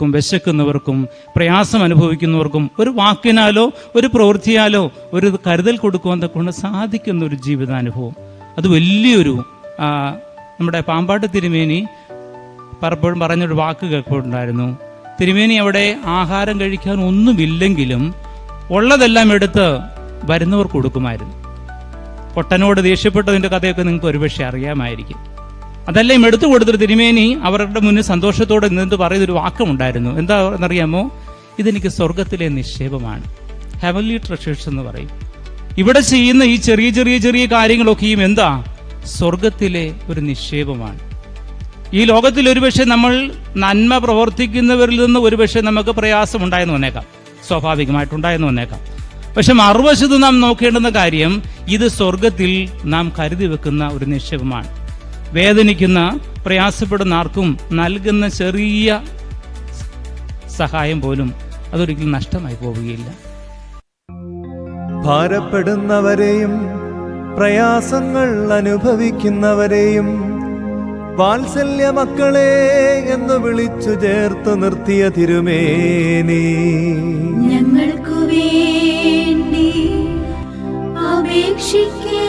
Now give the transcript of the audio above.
ക്കും വിശക്കുന്നവർക്കും പ്രയാസം അനുഭവിക്കുന്നവർക്കും ഒരു വാക്കിനാലോ ഒരു പ്രവൃത്തിയാലോ ഒരു കരുതൽ കൊടുക്കുവാൻ കൊണ്ട് സാധിക്കുന്ന ഒരു ജീവിതാനുഭവം. അത് വലിയൊരു നമ്മുടെ പാമ്പാട്ട് തിരുമേനി പലപ്പോഴും പറഞ്ഞൊരു വാക്ക് കേൾക്കുന്നുണ്ടായിരുന്നു തിരുമേനി അവിടെ ആഹാരം കഴിക്കാൻ ഒന്നുമില്ലെങ്കിലും ഉള്ളതെല്ലാം എടുത്ത് വരുന്നവർക്ക് കൊടുക്കുമായിരുന്നു. പൊട്ടനോട് ദേഷ്യപ്പെട്ടതിന്റെ കഥയൊക്കെ നിങ്ങൾക്ക് ഒരുപക്ഷെ അറിയാമായിരിക്കും. അതെല്ലാം എടുത്തു കൊടുത്തിട്ട് തിരുമേനി അവരുടെ മുന്നിൽ സന്തോഷത്തോടെ നിന്നിട്ട് പറയുന്നൊരു വാക്കമുണ്ടായിരുന്നു. എന്താ എന്നറിയാമോ? ഇതെനിക്ക് സ്വർഗത്തിലെ നിക്ഷേപമാണ്. ഹെവൻലി ട്രഷേഴ്സ് എന്ന് പറയും. ഇവിടെ ചെയ്യുന്ന ഈ ചെറിയ ചെറിയ ചെറിയ കാര്യങ്ങളൊക്കെയും എന്താ? സ്വർഗത്തിലെ ഒരു നിക്ഷേപമാണ്. ഈ ലോകത്തിൽ ഒരുപക്ഷെ നമ്മൾ നന്മ പ്രവർത്തിക്കുന്നവരിൽ നിന്ന് ഒരുപക്ഷെ നമുക്ക് പ്രയാസം ഉണ്ടായെന്ന് വന്നേക്കാം. സ്വാഭാവികമായിട്ടുണ്ടായെന്ന് വന്നേക്കാം. പക്ഷെ മറുവശത്ത് നാം നോക്കേണ്ടുന്ന കാര്യം ഇത് സ്വർഗത്തിൽ നാം കരുതി വെക്കുന്ന ഒരു നിക്ഷേപമാണ്. വേദനിക്കുന്ന പ്രയാസപ്പെടുന്ന ആർക്കും നൽകുന്ന ചെറിയ സഹായം പോലും അതൊരിക്കലും നഷ്ടമായി പോവുകയില്ല. ഭാരപ്പെടുന്നവരെയും പ്രയാസങ്ങൾ അനുഭവിക്കുന്നവരെയും വാത്സല്യ മക്കളെ എന്ന് വിളിച്ചു ചേർത്തു നിർത്തിയ തിരുമേനി. ഞങ്ങൾക്കു വേണ്ടി അപേക്ഷിക്കേ